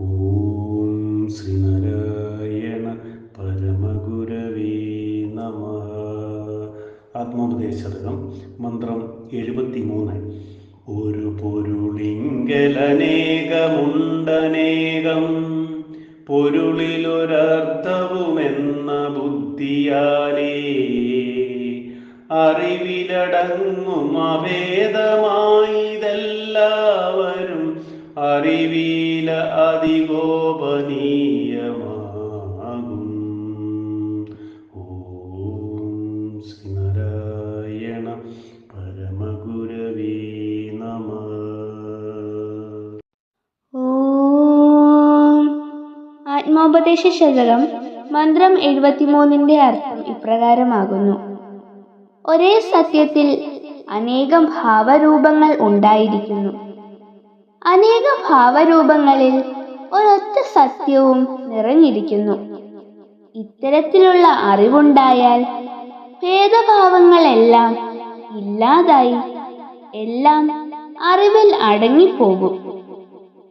ഓം ശ്രീനാരായണ പരമഗുരവേ നമ. ആത്മോപദേശതകം മന്ത്രം എഴുപത്തിമൂന്ന്. ഒരു പൊരുളിങ്കലനേകമുണ്ടനേകം പൊരുളിലൊരർത്ഥവുമെന്ന ബുദ്ധിയാലേ. അറിവിലടങ്ങും അഭേദമായിതെല്ലാവരും അറിവില അതിഗോപനീയമാകും ഓം ശ്രീനാരായണ പരമഗുരവേ നമ. ഓം ആത്മോപദേശ ശതകം മന്ത്രം എഴുപത്തിമൂന്നിന്റെ അർത്ഥം ഇപ്രകാരമാകുന്നു. ഒരേ സത്യത്തിൽ അനേകം ഭാവരൂപങ്ങൾ ഉണ്ടായിരിക്കുന്നു. അനേക ഭാവരൂപങ്ങളിൽ ഒരൊറ്റ സത്യവും നിറഞ്ഞിരിക്കുന്നു. ഇത്തരത്തിലുള്ള അറിവുണ്ടായാൽ ഭേദഭാവങ്ങളെല്ലാം ഇല്ലാതായി എല്ലാം അറിവിൽ അടങ്ങിപ്പോകും.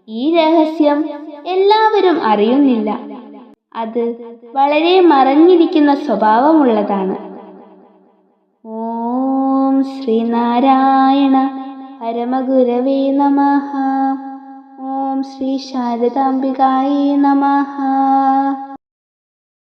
ഈ രഹസ്യം എല്ലാവരും അറിയുന്നില്ല. അത് വളരെ മറഞ്ഞിരിക്കുന്ന സ്വഭാവമുള്ളതാണ്. ഓം ശ്രീനാരായണ പരമഗുരവേ നമഃ. ഓം ശ്രീ ശാരദാംബികായേ നമഃ